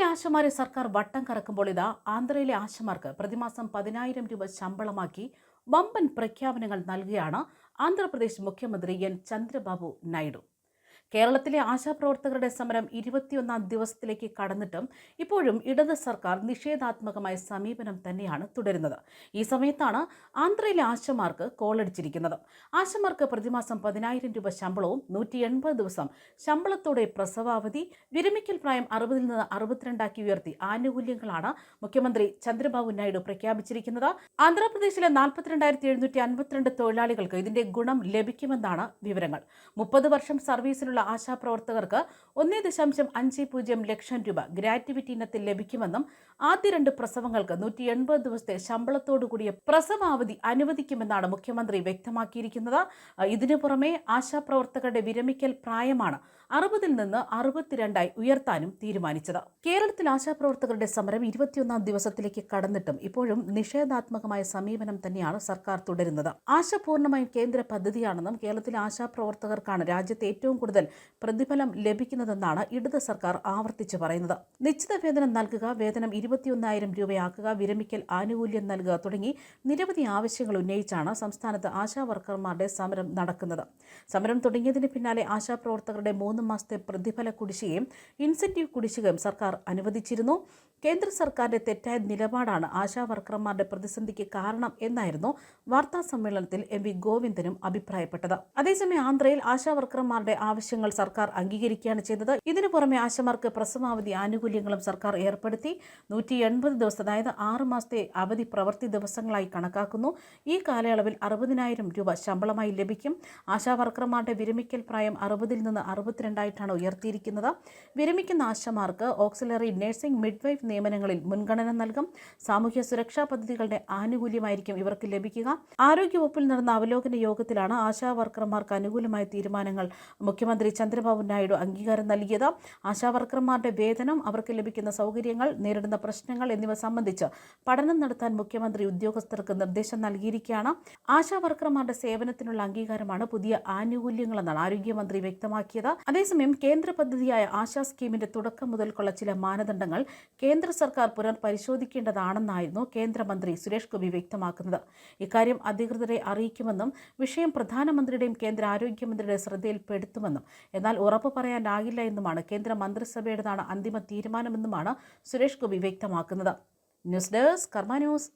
കേരളത്തിലെ ആശമാരെ സർക്കാർ വട്ടം കറക്കുമ്പോൾ ഇതാ ആന്ധ്രയിലെ ആശമാർക്ക് പ്രതിമാസം പതിനായിരം രൂപ ശമ്പളമാക്കി വമ്പൻ പ്രഖ്യാപനങ്ങൾ നൽകുകയാണ് ആന്ധ്രാപ്രദേശ് മുഖ്യമന്ത്രി എൻ ചന്ദ്രബാബു നായിഡു. കേരളത്തിലെ ആശാപ്രവർത്തകരുടെ സമരം ഇരുപത്തിയൊന്നാം ദിവസത്തിലേക്ക് കടന്നിട്ടും ഇപ്പോഴും ഇടത് സർക്കാർ നിഷേധാത്മകമായ സമീപനം തന്നെയാണ് തുടരുന്നത്. ഈ സമയത്താണ് ആന്ധ്രയിലെ ആശമാർക്ക് കോളടിച്ചിരിക്കുന്നത്. ആശമാർക്ക് പ്രതിമാസം പതിനായിരം രൂപ ശമ്പളവും നൂറ്റി എൺപത് ദിവസം ശമ്പളത്തോടെ പ്രസവാവധി വിരമിക്കൽ പ്രായം അറുപതിൽ നിന്ന് അറുപത്തിരണ്ടാക്കി ഉയർത്തി ആനുകൂല്യങ്ങളാണ് മുഖ്യമന്ത്രി ചന്ദ്രബാബു നായിഡു പ്രഖ്യാപിച്ചിരിക്കുന്നത്. ആന്ധ്രാപ്രദേശിലെ നാൽപ്പത്തിരണ്ടായിരത്തി എഴുന്നൂറ്റി അൻപത്തിരണ്ട് തൊഴിലാളികൾക്ക് ഇതിന്റെ ഗുണം ലഭിക്കുമെന്നാണ് വിവരങ്ങൾ. മുപ്പത് വർഷം സർവീസിലുള്ള ആശാപ്രവർത്തകർക്ക് ഒന്നേ ദശാംശം അഞ്ച് പൂജ്യം ലക്ഷം രൂപ ഗ്രാറ്റുവിറ്റി ഇനത്തിൽ ലഭിക്കുമെന്നും ആദ്യ രണ്ട് പ്രസവങ്ങൾക്ക് നൂറ്റി എൺപത് ദിവസത്തെ ശമ്പളത്തോടു കൂടിയ പ്രസവാവധി അനുവദിക്കുമെന്നാണ് മുഖ്യമന്ത്രി വ്യക്തമാക്കിയിരിക്കുന്നത്. ഇതിനു പുറമെ ആശാപ്രവർത്തകരുടെ വിരമിക്കൽ പ്രായമാണ് അറുപതിൽ നിന്ന് അറുപത്തിരണ്ടായി ഉയർത്താനും തീരുമാനിച്ചത്. കേരളത്തിൽ ആശാപ്രവർത്തകരുടെ സമരം ഇരുപത്തിയൊന്നാം ദിവസത്തിലേക്ക് കടന്നിട്ടും ഇപ്പോഴും നിഷേധാത്മകമായ സമീപനം തന്നെയാണ് സർക്കാർ തുടരുന്നത്. ആശ പൂർണമായും കേന്ദ്ര പദ്ധതിയാണെന്നും കേരളത്തിലെ ആശാപ്രവർത്തകർക്കാണ് രാജ്യത്തെ ഏറ്റവും കൂടുതൽ പ്രതിഫലം ലഭിക്കുന്നതെന്നാണ് ഇടത് സർക്കാർ ആവർത്തിച്ച് പറയുന്നത്. നിശ്ചിത വേതനം നൽകുക വേതനം ഇരുപത്തിയൊന്നായിരം രൂപയാക്കുക വിരമിക്കൽ ആനുകൂല്യം നൽകുക തുടങ്ങി നിരവധി ആവശ്യങ്ങൾ ഉന്നയിച്ചാണ് സംസ്ഥാനത്ത് ആശാവർക്കർമാരുടെ സമരം നടക്കുന്നത്. സമരം തുടങ്ങിയതിന് പിന്നാലെ ആശാപ്രവർത്തകരുടെ മൂന്ന് മാസത്തെ പ്രതിഫല കുടിശ്ശികയും ഇൻസെന്റീവ് കുടിശ്ശികയും സർക്കാർ അനുവദിച്ചിരുന്നു. കേന്ദ്ര സർക്കാരിന്റെ തെറ്റായ നിലപാടാണ് ആശാവർക്കർമാരുടെ പ്രതിസന്ധിക്ക് കാരണം എന്നായിരുന്നു വാർത്താ സമ്മേളനത്തിൽ എം വി ഗോവിന്ദനും അഭിപ്രായപ്പെട്ടത്. അതേസമയം ആന്ധ്രയിൽ ആശാ വർക്കർമാരുടെ ആവശ്യങ്ങൾ സർക്കാർ അംഗീകരിക്കുകയാണ് ചെയ്തത്. ഇതിനു പുറമെ ആശമാർക്ക് പ്രസവാവധി ആനുകൂല്യങ്ങളും സർക്കാർ ഏർപ്പെടുത്തി. നൂറ്റി എൺപത് ദിവസം അതായത് ആറ് മാസത്തെ അവധി പ്രവൃത്തി ദിവസങ്ങളായി കണക്കാക്കുന്നു. ഈ കാലയളവിൽ അറുപതിനായിരം രൂപ ശമ്പളമായി ലഭിക്കും. ആശാവർക്കർമാരുടെ വിരമിക്കൽ പ്രായം അറുപതിൽ നിന്ന് അറുപത്തിരണ്ടായിട്ടാണ് ഉയർത്തിയിരിക്കുന്നത്. വിരമിക്കുന്ന ആശമാർക്ക് ഓക്സിലറി നഴ്സിംഗ് മിഡ്വൈഫ് നിയമനങ്ങളിൽ മുൻഗണന നൽകും. സാമൂഹ്യ സുരക്ഷാ പദ്ധതികളുടെ ആനുകൂല്യമായിരിക്കും ഇവർക്ക് ലഭിക്കുക. ആരോഗ്യവകുപ്പിൽ നടന്ന അവലോകന യോഗത്തിലാണ് ആശാവർക്കർമാർക്ക് അനുകൂലമായ തീരുമാനങ്ങൾ മുഖ്യമന്ത്രി ചന്ദ്രബാബു നായിഡു അംഗീകാരം നൽകിയത്. ആശാവർക്കർമാരുടെ വേതനം അവർക്ക് ലഭിക്കുന്ന സൗകര്യങ്ങൾ നേരിടുന്ന പ്രശ്നങ്ങൾ എന്നിവ സംബന്ധിച്ച് പഠനം നടത്താൻ മുഖ്യമന്ത്രി ഉദ്യോഗസ്ഥർക്ക് നിർദ്ദേശം നൽകിയിരിക്കുകയാണ്. ആശാവർക്കർമാരുടെ സേവനത്തിനുള്ള അംഗീകാരമാണ് പുതിയ ആനുകൂല്യങ്ങളെന്നാണ് ആരോഗ്യമന്ത്രി വ്യക്തമാക്കിയത്. അതേസമയം കേന്ദ്ര പദ്ധതിയായ ആശാ സ്കീമിന്റെ തുടക്കം മുതൽക്കുള്ള ചില മാനദണ്ഡങ്ങൾ കേന്ദ്ര സർക്കാർ പുനർപരിശോധിക്കേണ്ടതാണെന്നായിരുന്നു കേന്ദ്രമന്ത്രി സുരേഷ് ഗോപി വ്യക്തമാക്കുന്നത്. ഇക്കാര്യം അധികൃതരെ അറിയിക്കുമെന്നും വിഷയം പ്രധാനമന്ത്രിയുടെയും കേന്ദ്ര ആരോഗ്യമന്ത്രിയുടെ ശ്രദ്ധയിൽപ്പെടുത്തുമെന്നും എന്നാൽ ഉറപ്പ് പറയാനാകില്ല എന്നുമാണ് കേന്ദ്ര മന്ത്രിസഭയുടേതാണ് അന്തിമ തീരുമാനമെന്നുമാണ് സുരേഷ് ഗോപി വ്യക്തമാക്കുന്നത്. News desk Karma news.